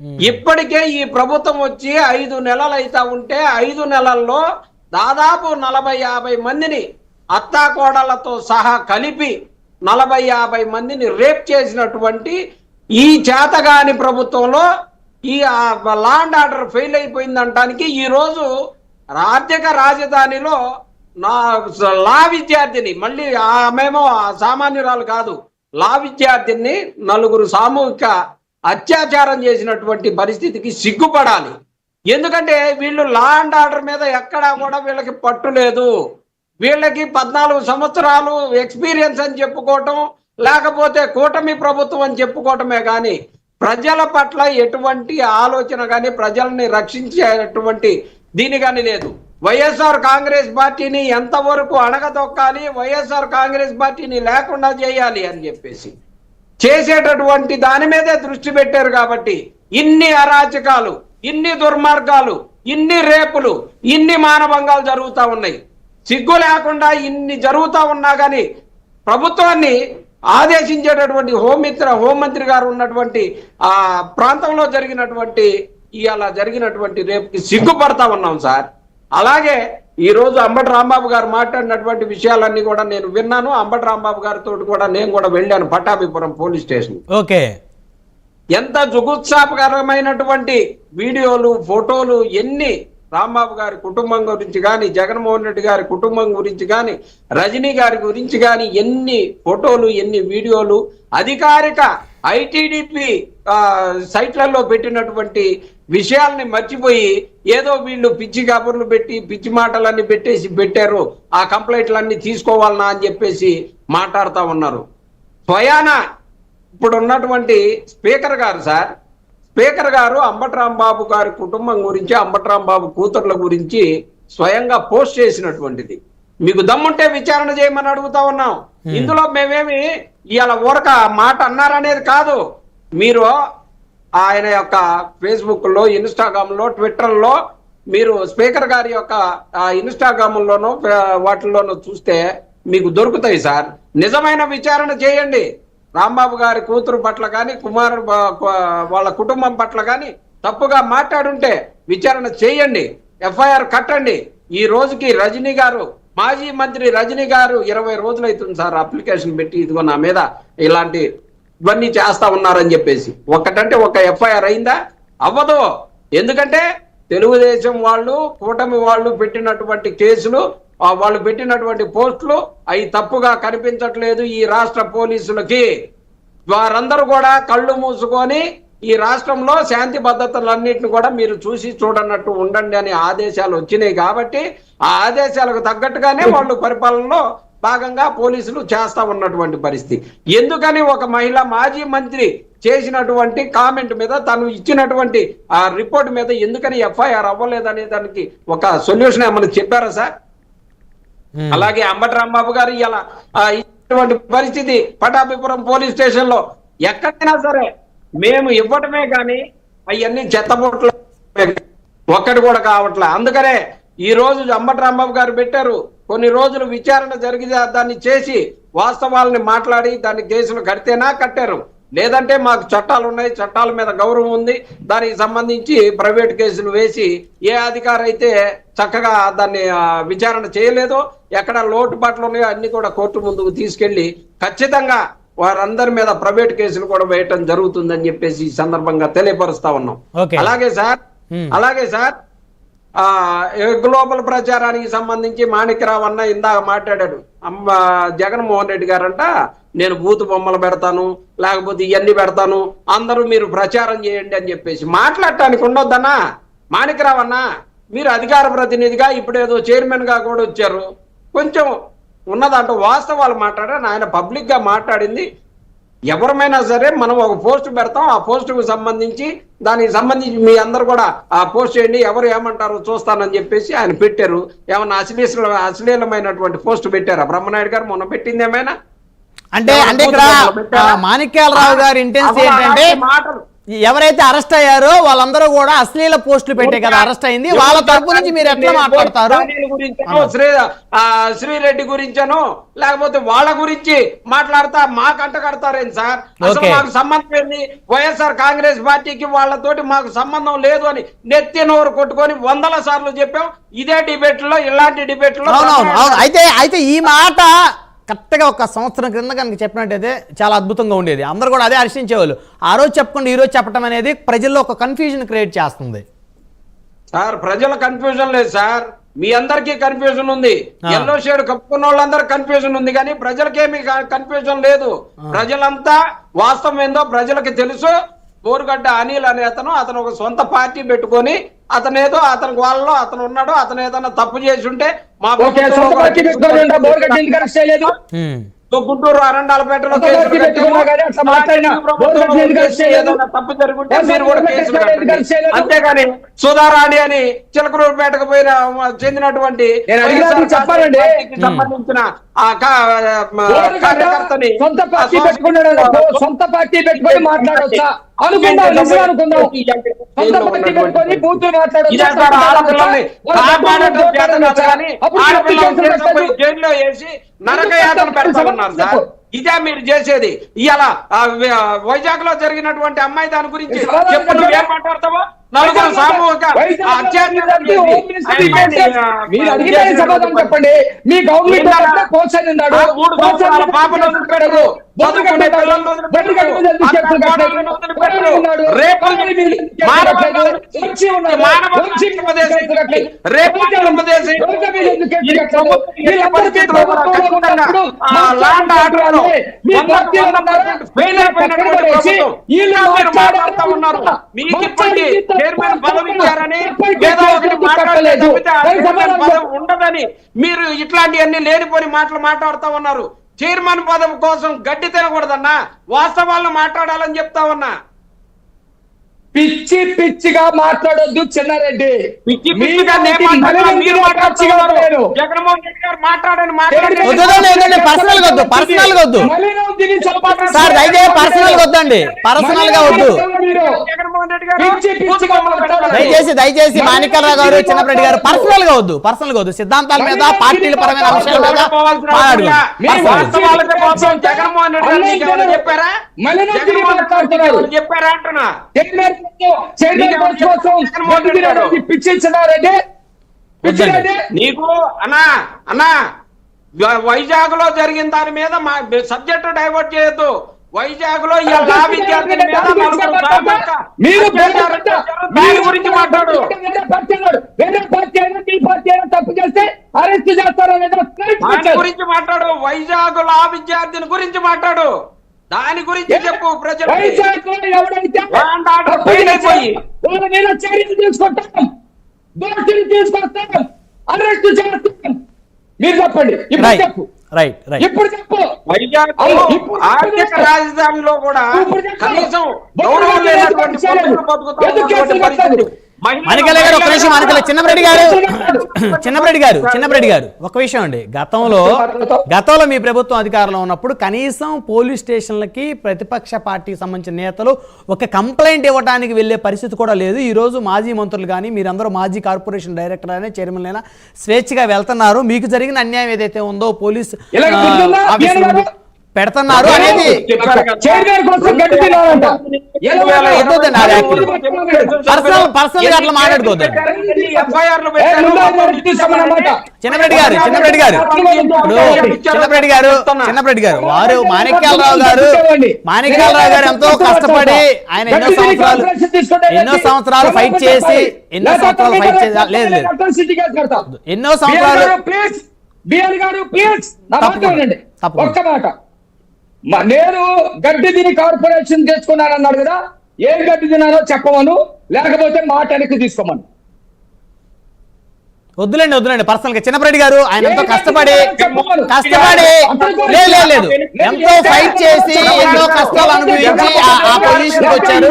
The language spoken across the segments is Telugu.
Hmm. ఇప్పటికే ఈ ప్రభుత్వం వచ్చి ఐదు నెలలు అయితే ఉంటే ఐదు నెలల్లో దాదాపు నలభై యాభై మందిని అత్తాకోడళ్ళతో సహా కలిపి నలభై యాభై మందిని రేప్ చేసినటువంటి ఈ చేతగాని ప్రభుత్వంలో ఈ లాండ్ ఆర్డర్ ఫెయిల్ అయిపోయిందంటానికి ఈ రోజు ఆర్థిక రాజధానిలో నా లా విద్యార్థిని మళ్ళీ ఆమెమో సామాన్యురాలు కాదు లా విద్యార్థిని నలుగురు సామూహిక అత్యాచారం చేసినటువంటి పరిస్థితికి సిగ్గుపడాలి. ఎందుకంటే వీళ్ళు లా అండ్ ఆర్డర్ మీద ఎక్కడా కూడా వీళ్ళకి పట్టు లేదు. వీళ్ళకి పద్నాలుగు సంవత్సరాలు ఎక్స్పీరియన్స్ అని చెప్పుకోవటం లేకపోతే కూటమి ప్రభుత్వం అని చెప్పుకోవటమే కానీ ప్రజల పట్ల ఎటువంటి ఆలోచన కానీ ప్రజల్ని రక్షించేటువంటి దీని కానీ లేదు. వైఎస్ఆర్ కాంగ్రెస్ పార్టీని ఎంతవరకు అణగదొక్కాలి వైఎస్ఆర్ కాంగ్రెస్ పార్టీని లేకుండా చేయాలి అని చెప్పేసి. చేసేటటువంటి దాని మీదే దృష్టి పెట్టారు కాబట్టి ఇన్ని అరాచకాలు ఇన్ని దుర్మార్గాలు ఇన్ని రేపులు ఇన్ని మానభంగాలు జరుగుతూ ఉన్నాయి. సిగ్గు లేకుండా ఇన్ని జరుగుతూ ఉన్నా కానీ ప్రభుత్వాన్ని ఆదేశించేటటువంటి హోంమిత్ర హోంమంత్రి గారు ఉన్నటువంటి ఆ ప్రాంతంలో జరిగినటువంటి ఇవాళ జరిగినటువంటి రేపుకి సిగ్గుపడతా ఉన్నాం సార్. అలాగే ఈ రోజు అంబటి రాంబాబు గారు మాట్లాడినటువంటి విషయాలన్నీ కూడా నేను విన్నాను. అంబటి రాంబాబు గారితో కూడా నేను కూడా వెళ్ళాను పట్టాభిపురం పోలీస్ స్టేషన్. ఓకే. ఎంత జుగుత్సాపకరమైనటువంటి వీడియోలు ఫోటోలు ఎన్ని రాంబాబు గారి కుటుంబం గురించి కానీ జగన్మోహన్ రెడ్డి గారి కుటుంబం గురించి కానీ రజనీ గారి గురించి కానీ ఎన్ని ఫోటోలు ఎన్ని వీడియోలు అధికారిక ఐటీడీపీ సైట్లలో పెట్టినటువంటి విషయాల్ని మర్చిపోయి ఏదో వీళ్ళు పిచ్చి కబుర్లు పెట్టి పిచ్చి మాటలన్నీ పెట్టేసి పెట్టారు. ఆ కంప్లైంట్లన్నీ తీసుకోవాలనా అని చెప్పేసి మాట్లాడుతూ ఉన్నారు. స్వయాన ఇప్పుడు ఉన్నటువంటి స్పీకర్ గారు సార్ స్పీకర్ గారు అంబట్రాంబాబు గారి కుటుంబం గురించి అంబట్రాంబాబు కూతుర్ల గురించి స్వయంగా పోస్ట్ చేసినటువంటిది. మీకు దమ్ముంటే విచారణ చేయమని అడుగుతా ఉన్నాం. ఇందులో మేమేమి ఇవాళ ఊరక మాట అన్నారనేది కాదు. మీరు ఆయన యొక్క ఫేస్బుక్లో ఇన్స్టాగ్రామ్లో ట్విట్టర్లో మీరు స్పీకర్ గారి యొక్క ఇన్స్టాగ్రామ్లోనూ వాటిల్లోనూ చూస్తే మీకు దొరుకుతాయి సార్. నిజమైన విచారణ చేయండి. రాంబాబు గారి కూతురు పట్ల కానీ కుమారు వాళ్ళ కుటుంబం పట్ల కానీ తప్పుగా మాట్లాడుంటే విచారణ చేయండి. ఎఫ్ఐఆర్ కట్టండి. ఈ రోజుకి రజనీ గారు మాజీ మంత్రి రజనీ గారు ఇరవై రోజులు అవుతుంది సార్ అప్లికేషన్ పెట్టి ఇదిగో నా మీద ఇలాంటి ఇవన్నీ చేస్తా ఉన్నారని చెప్పేసి. ఒక్కటంటే ఒక ఎఫ్ఐఆర్ అయిందా? అవ్వదు. ఎందుకంటే తెలుగుదేశం వాళ్ళు కూటమి వాళ్ళు పెట్టినటువంటి కేసులు వాళ్ళు పెట్టినటువంటి పోస్టులు అవి తప్పుగా కనిపించట్లేదు ఈ రాష్ట్ర పోలీసులకి. వారందరూ కూడా కళ్ళు మూసుకొని ఈ రాష్ట్రంలో శాంతి భద్రతలన్నింటిని కూడా మీరు చూసి చూడనట్టు ఉండండి అనే ఆదేశాలు వచ్చినాయి కాబట్టి ఆ ఆదేశాలకు తగ్గట్టుగానే వాళ్ళు పరిపాలనలో భాగంగా పోలీసులు చేస్తా ఉన్నటువంటి పరిస్థితి. ఎందుకని ఒక మహిళ మాజీ మంత్రి చేసినటువంటి కామెంట్ మీద తను ఇచ్చినటువంటి ఆ రిపోర్ట్ మీద ఎందుకని ఎఫ్ఐఆర్ అవ్వలేదనే దానికి ఒక సొల్యూషన్ ఏమైనా చెప్పారా సార్. అలాగే అంబటి రాంబాబు గారు ఇలా ఇటువంటి పరిస్థితి పటాభిపురం పోలీస్ స్టేషన్లో ఎక్కడైనా సరే మేము ఇవ్వటమే కానీ అవన్నీ చెత్తబొట్లు ఒక్కటి కూడా కావట్లే. అందుకనే ఈ రోజు అంబటి రాంబాబు గారు పెట్టారు కొన్ని రోజులు విచారణ జరిగితే దాన్ని చేసి వాస్తవాలని మాట్లాడి దాన్ని కేసులు కడితేనా కట్టారు లేదంటే మాకు చట్టాలు ఉన్నాయి చట్టాల మీద గౌరవం ఉంది దానికి సంబంధించి ప్రైవేట్ కేసులు వేసి ఏ అధికారి అయితే చక్కగా దాన్ని విచారణ చేయలేదో ఎక్కడ లోటుపాట్లు ఉన్నాయో అన్ని కూడా కోర్టు ముందుకు తీసుకెళ్ళి ఖచ్చితంగా వారందరి మీద ప్రైవేట్ కేసులు కూడా వేయటం జరుగుతుందని చెప్పేసి ఈ సందర్భంగా తెలియపరుస్తా ఉన్నాం. అలాగే సార్. అలాగే సార్ గ్లోబల్ ప్రచారానికి సంబంధించి మాణిక్యరావు అన్న ఇందాక మాట్లాడాడు. అమ్మ జగన్మోహన్ రెడ్డి గారంట నేను బూతు బొమ్మలు పెడతాను లేకపోతే ఇవన్నీ పెడతాను అందరూ మీరు ప్రచారం చేయండి అని చెప్పేసి. మాట్లాడటానికి ఉండొద్దన్నా. మాణిక్యరావు అన్న మీరు అధికార ప్రతినిధిగా ఇప్పుడు ఏదో చైర్మన్గా కూడా వచ్చారు. కొంచెం ఉన్నదంటూ వాస్తవాలు మాట్లాడారు ఆయన పబ్లిక్గా మాట్లాడింది. ఎవరమైనా సరే మనం ఒక పోస్ట్ పెడతాం ఆ పోస్ట్కు సంబంధించి దానికి సంబంధించి మీ అందరు కూడా ఆ పోస్ట్ చేయండి ఎవరు ఏమంటారో చూస్తానని చెప్పేసి ఆయన పెట్టారు. ఏమన్నా అశ్లీల అశ్లీలమైనటువంటి పోస్ట్ పెట్టారా? బ్రహ్మనాయుడు గారు మొన్న పెట్టింది ఏమైనా అంటే అంటే ఇక్కడ మాణిక్యాలరావు గారి ఇంటెన్స్ ఏంటంటే ఎవరైతే అరెస్ట్ అయ్యారో వాళ్ళందరూ కూడా అశ్లీల పోస్టులు పెట్టే కదా అరెస్ట్ అయింది. వాళ్ళ తరపు నుంచి మీరు ఎట్లా మాట్లాడతారు? శ్రీ శ్రీరెడ్డి గురించనో లేకపోతే వాళ్ళ గురించి మాట్లాడతా మాకు అంట కడతారేం సార్? అసలు. మాకు సంబంధం ఏంది? వైఎస్ఆర్ కాంగ్రెస్ పార్టీకి వాళ్ళతోటి మాకు సంబంధం లేదు అని నెత్తి నోరు కొట్టుకొని వందల సార్లు చెప్పాం. ఇదే డిబేట్లో ఇలాంటి డిబేట్లో అయితే అయితే ఈ మాట కరెక్ట్గా ఒక సంవత్సరం క్రింద కనుక చెప్పినట్టయితే చాలా అద్భుతంగా ఉండేది. అందరూ కూడా అదే హర్షించేవాళ్ళు ఆ రోజు చెప్పకుండా ఈ రోజు చెప్పడం అనేది ప్రజల్లో ఒక కన్ఫ్యూజన్ క్రియేట్ చేస్తుంది. సార్ ప్రజల కన్ఫ్యూజన్ లేదు సార్. మీ అందరికీ కన్ఫ్యూజన్ ఉంది. ఎల్లో షేడ్ కప్పుకున్న వాళ్ళందరూ కన్ఫ్యూజన్ ఉంది కానీ ప్రజలకేమి కన్ఫ్యూజన్ లేదు. ప్రజలంతా వాస్తవం ఏందో ప్రజలకి తెలుసు. బోరుగడ్డ అనిల్ అనే అతను అతను ఒక సొంత పార్టీ పెట్టుకొని అతను ఏదో అతని వాళ్ళలో అతను ఉన్నాడు అతను ఏదైనా తప్పు చేసి ఉంటే మా. గుంటూరు అరండాలపేటలో తప్పు జరుగుంటే మీరు కూడా? అంతేగాని సుధారాణి అని చిలకలూరుపేటకు పోయిన చెందినటువంటి సంబంధించిన కార్యకర్తని సొంత పార్టీ పెట్టుకున్నాడు సొంత పార్టీ పెట్టుకొని మాట్లాడొచ్చా? అనుకుందాం నిజం అనుకుందాం. సొంత పార్టీ పెట్టుకొని సార్ మాట్లాడొచ్చా? అప్పుడు. జైల్లో వేసి నరకయాతన పెడతా ఉన్నారు సార్. ఇదే మీరు చేసేది. ఇవాళ వైజాగ్లో జరిగినటువంటి అమ్మాయి దాని గురించి సమాధానం చెప్పు నువ్వు ఏం చెప్పండి. మాట్లాడతావో? నలుగురు సామూహిక. చెప్పండి. మీ గవర్నమెంట్ ఇలా అంతా రేపు లాండ్ ఫెయిల్ అయిపోయినటువంటి మాట్లాడుతూ ఉన్నారు. మీకు చైర్మన్ పదవి ఇచ్చారని ఒకటి ఉండదని మీరు ఇట్లాంటివన్నీ లేనిపోని మాటలు మాట్లాడుతూ ఉన్నారు. చైర్మన్ పదవి కోసం గడ్డి తినకూడదన్నా. వాస్తవాలను మాట్లాడాలని చెప్తా ఉన్నా. పిచ్చి పిచ్చిగా మాట్లాడొద్దు చిన్నారెడ్డి. పిచ్చి పిచ్చిగా మీరు. జగన్మోహన్ రెడ్డి గారు మాట్లాడని మాట్లాడండి వద్దు, వద్దు, సార్ దయచేసి పర్సనల్గా వద్దండి. పర్సనల్గా వద్దు. దయచేసి దయచేసి మాణిక్యరావు గారు చిన్నప్పటి గారు పర్సనల్గా వద్దు పర్సనల్గా వద్దు. సిద్ధాంతాల మీద పార్టీల పరమైన అంశాల మీద జగన్మోహన్ రెడ్డి చెప్పారా? చెప్పారా. అంటున్నా? పిచ్చిరండి నీకు అన్నా అన్నా వైజాగ్లో జరిగిన దాని మీద మా సబ్జెక్ట్ డైవర్ట్ చేయొద్దు వైజాగ్లో ఈ లా విద్యార్థుల మీద నలుగురు సామూహిక మీరు. దాని గురించి మాట్లాడు తప్పు చేస్తే అరెస్ట్ చేస్తారో గురించి మాట్లాడు వైజాగ్ లా విద్యార్థిని గురించి మాట్లాడు దాని గురించి చెప్పు ప్రజలు చర్యలు తీసుకుంటాం. దోషులు తీసుకొస్తాం. అరెస్ట్ చేస్తాం. మీరు చెప్పండి. ఇప్పుడు చెప్పు. రైట్ రైట్ ఇప్పుడు చెప్పు. వైజాగ్ ఆర్థిక రాజధానిలో కూడా. కనీసం గౌరవం లేనటువంటి మణికల గారు ఒక నిమిషం మణికల చిన్నపరెడ్డి గారు. చిన్నపరెడ్డి గారు చిన్నపరెడ్డి గారు. ఒక విషయం అండి గతంలో గతంలో మీ ప్రభుత్వం అధికారంలో ఉన్నప్పుడు కనీసం పోలీస్ స్టేషన్లకి ప్రతిపక్ష పార్టీకి సంబంధించిన నేతలు ఒక కంప్లైంట్ ఇవ్వడానికి వెళ్ళే పరిస్థితి కూడా లేదు. ఈ రోజు మాజీ మంత్రులు కానీ మీరందరూ మాజీ కార్పొరేషన్ డైరెక్టర్ అయినా చైర్మన్ అయినా స్వేచ్ఛగా వెళ్తున్నారు. మీకు జరిగిన అన్యాయం ఏదైతే ఉందో పోలీస్ పెడుతున్నారు అనేది. పర్సనల్ పర్సనల్- గా అట్లా తీసుకోమన్నమాట. చిన్నరెడ్డి గారు చిన్నరెడ్డి గారు. ఇప్పుడు చిన్నరెడ్డి గారు చిన్నరెడ్డి గారు వారు మాణిక్యాలరావు గారు మాణిక్యాలరావు గారు ఎంతో కష్టపడి ఆయన ఎన్నో సంవత్సరాలు ఎన్నో సంవత్సరాలు ఫైట్ చేసి ఎన్నో సంవత్సరాలు ఫైట్ చేసి లేదు లేదు. ఎన్నో సంవత్సరాలు గారు ప్లీజ్. తప్పకుండా. ఒక్క మాట. నేను గడ్డి తిని కార్పొరేషన్ తెచ్చుకున్నానన్నాడు కదా ఏం గడ్డి తినాలో చెప్పమను లేకపోతే మాట వెనక్కి తీసుకోమను. వద్దులేండి వద్దులేండి. పర్సనల్గా చిన్నపరెడ్డి గారు ఆయన ఎంతో కష్టపడి. కష్టపడి లేదు లేదు లేదు ఎంతో ఫైట్ చేసి ఎన్నో కష్టాలు అనుభవించి ఆ- పొజిషన్కి వచ్చారు.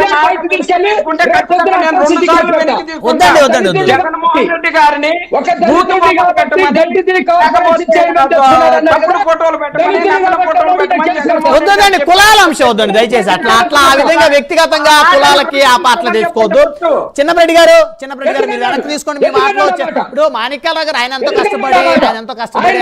వద్దండి, వద్దండి, వద్దండి కులాల అంశం వద్దండి దయచేసి. అట్లా అట్లా ఆ విధంగా వ్యక్తిగతంగా కులాలకి ఆ పాటలు తీసుకోవద్దు. చిన్నపరెడ్డి గారు చిన్నపరెడ్డి గారు మీరు వెనక్కి తీసుకోండి మీ మాటలో ఇప్పుడు మాణిక్యాల గారు ఆయన ఎంతో కష్టపడి ఆయన ఎంతో కష్టపడి